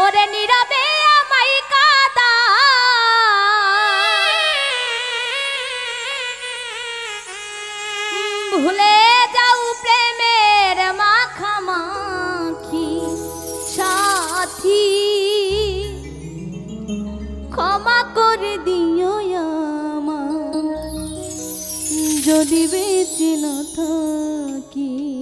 ওরে নীরবে আমায় কাদা। ভুলে যাও প্রেমের মাখামাখি সাথী। ক্ষমা করে দিও আমার যদি বেঁচে না থাকি।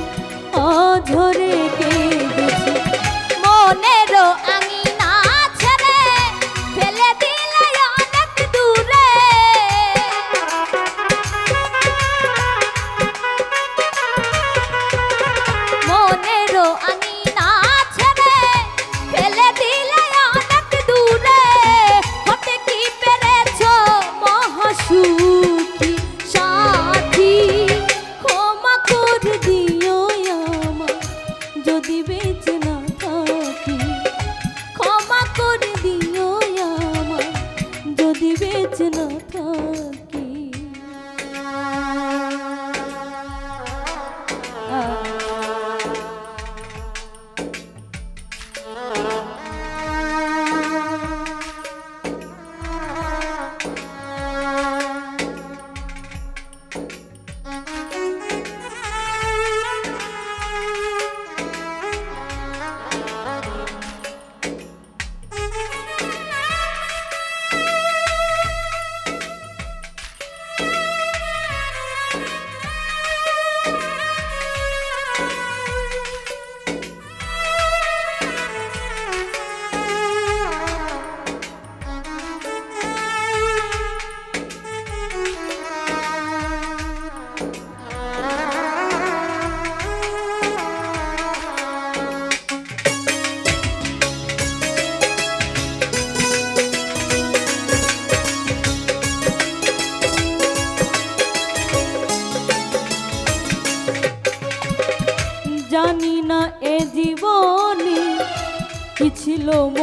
কেঁদেছি মনেরও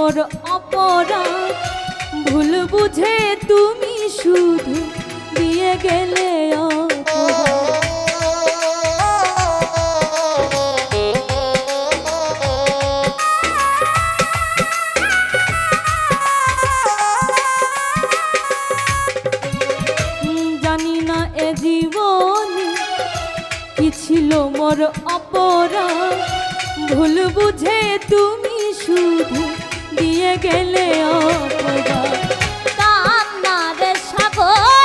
তোর অপরাধ। ভুল বুঝে তুমি শুধু দিয়ে গেলে জানি না এ জীবনে কি ছিল মোর অপরাধ। ভুল বুঝে তুমি শুধু দিয়ে গেলে অপবা কান্নার সাগর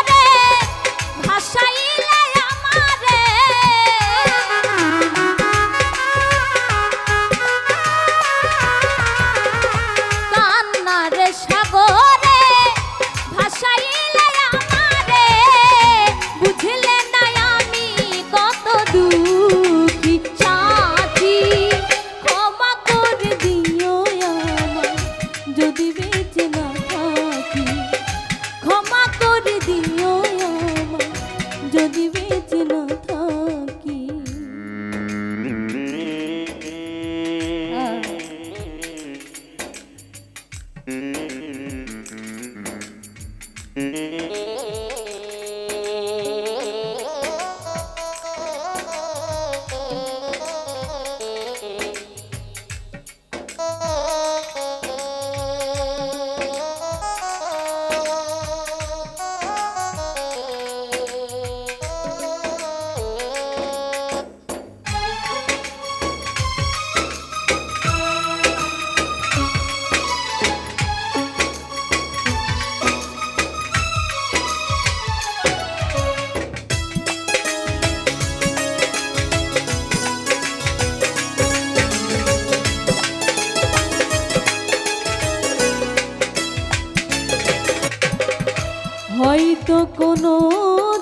তো কোনো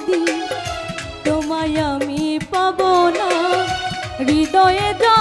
দিন তোমায় আমি পাব না। হৃদয়ে যা